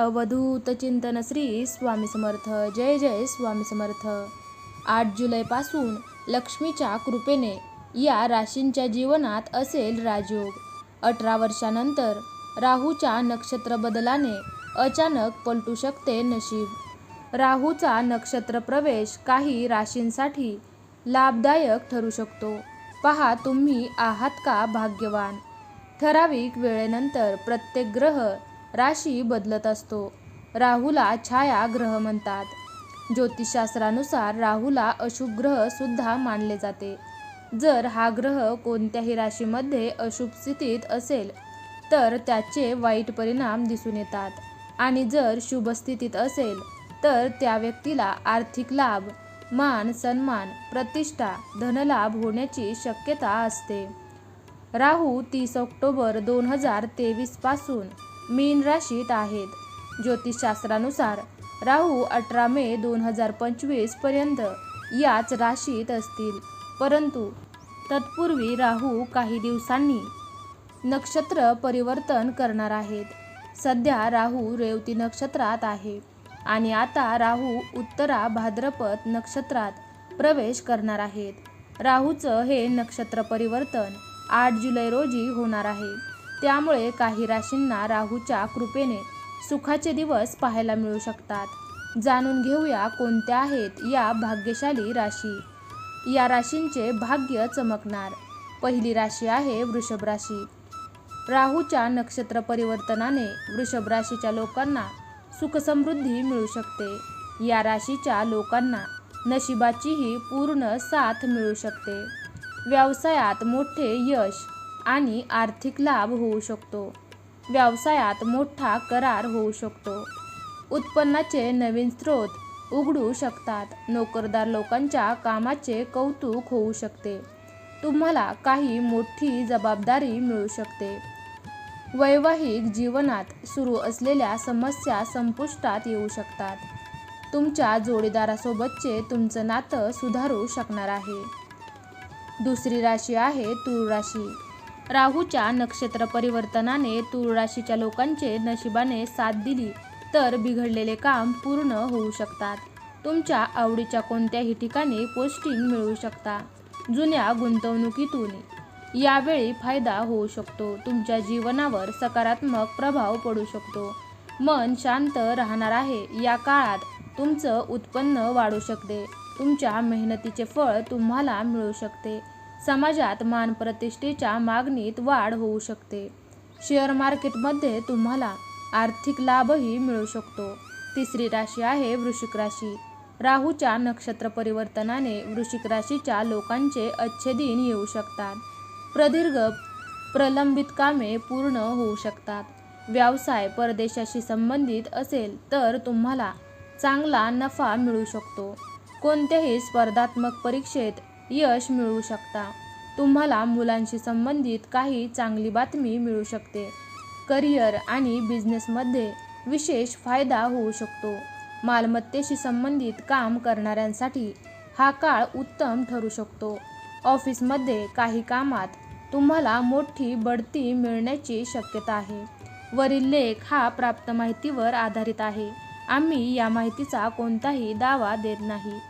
अवधूत चिंतन श्री स्वामी समर्थ. जय जय स्वामी समर्थ. आठ जुलैपासून लक्ष्मीच्या कृपेने या राशींच्या जीवनात असेल राजयोग. अठरा वर्षानंतर राहूच्या नक्षत्र बदलाने अचानक पलटू शकते नशीब. राहूचा नक्षत्र प्रवेश काही राशींसाठी लाभदायक ठरू शकतो. पहा तुम्ही आहात का भाग्यवान? ठराविक वेळेनंतर प्रत्येक ग्रह राशी बदलत असतो. राहूला छाया ग्रह म्हणतात. ज्योतिषशास्त्रानुसार राहूला अशुभ ग्रह सुद्धा मानले जाते. जर हा ग्रह कोणत्याही राशीमध्ये अशुभ स्थितीत असेल तर त्याचे वाईट परिणाम दिसून येतात. आणि जर शुभ स्थितीत असेल तर त्या व्यक्तीला आर्थिक लाभ मान सन्मान प्रतिष्ठा धनलाभ होण्याची शक्यता असते. राहू तीस ऑक्टोबर दोन हजार तेवीसपासून मीन राशीत आहेत. ज्योतिषशास्त्रानुसार राहू अठरा मे दोन हजार पंचवीसपर्यंत याच राशीत असतील. परंतु तत्पूर्वी राहू काही दिवसांनी नक्षत्र परिवर्तन करणार आहेत. सध्या राहू रेवती नक्षत्रात आहे आणि आता राहू उत्तरा भाद्रपद नक्षत्रात प्रवेश करणार आहेत. राहूचं हे नक्षत्र परिवर्तन आठ जुलै रोजी होणार आहे. त्यामुळे काही राशींना राहूच्या कृपेने सुखाचे दिवस पाहायला मिळू शकतात. जाणून घेऊया कोणत्या आहेत या भाग्यशाली राशी. या राशींचे भाग्य चमकणार. पहिली राशी आहे वृषभ राशी. राहूच्या नक्षत्र परिवर्तनाने वृषभ राशीच्या लोकांना सुखसमृद्धी मिळू शकते. या राशीच्या लोकांना नशिबाचीही पूर्ण साथ मिळू शकते. व्यवसायात मोठे यश आणि आर्थिक लाभ होऊ शकतो. व्यवसायात मोठा करार होऊ शकतो. उत्पन्नाचे नवीन स्रोत उघडू शकतात. नोकरदार लोकांच्या कामाचे कौतुक होऊ शकते. तुम्हाला काही मोठी जबाबदारी मिळू शकते. वैवाहिक जीवनात सुरू असलेल्या समस्या संपुष्टात येऊ शकतात. तुमच्या जोडीदारासोबतचे तुमचं नातं सुधारू शकणार आहे. दुसरी राशी आहे तूळ राशी राहूच्या नक्षत्र परिवर्तनाने तूळ राशीच्या लोकांचे नशिबाने साथ दिली तर बिघडलेले काम पूर्ण होऊ शकतात. तुमच्या आवडीच्या कोणत्याही ठिकाणी पोस्टिंग मिळू शकता. जुन्या गुंतवणुकीतून. यावेळी फायदा होऊ शकतो. तुमच्या जीवनावर सकारात्मक प्रभाव पडू शकतो. मन शांत राहणार आहे. या काळात तुमचं उत्पन्न वाढू शकते. तुमच्या मेहनतीचे फळ तुम्हाला मिळू शकते. समाजात मान प्रतिष्ठेच्या मागणीत वाढ होऊ शकते. शेअर मार्केटमध्ये तुम्हाला आर्थिक लाभही मिळू शकतो. तिसरी राशी आहे वृश्चिक राशी. राहूच्या नक्षत्र परिवर्तनाने वृश्चिक राशीच्या लोकांचे अच्छे दिन येऊ शकतात. प्रदीर्घ प्रलंबित कामे पूर्ण होऊ शकतात. व्यवसाय परदेशाशी संबंधित असेल तर तुम्हाला चांगला नफा मिळू शकतो. कोणत्याही स्पर्धात्मक परीक्षेत यश मिळवू शकता. तुम्हाला मुलांशी संबंधित काही चांगली बातमी मिळू शकते. करिअर आणि बिझनेसमध्ये विशेष फायदा होऊ शकतो. मालमत्तेशी संबंधित काम करणाऱ्यांसाठी हा काळ उत्तम ठरू शकतो. ऑफिसमध्ये काही कामात तुम्हाला मोठी बढती मिळण्याची शक्यता आहे. वरील लेख हा प्राप्त माहितीवर आधारित आहे. आम्ही या माहितीचा कोणताही दावा देत नाही.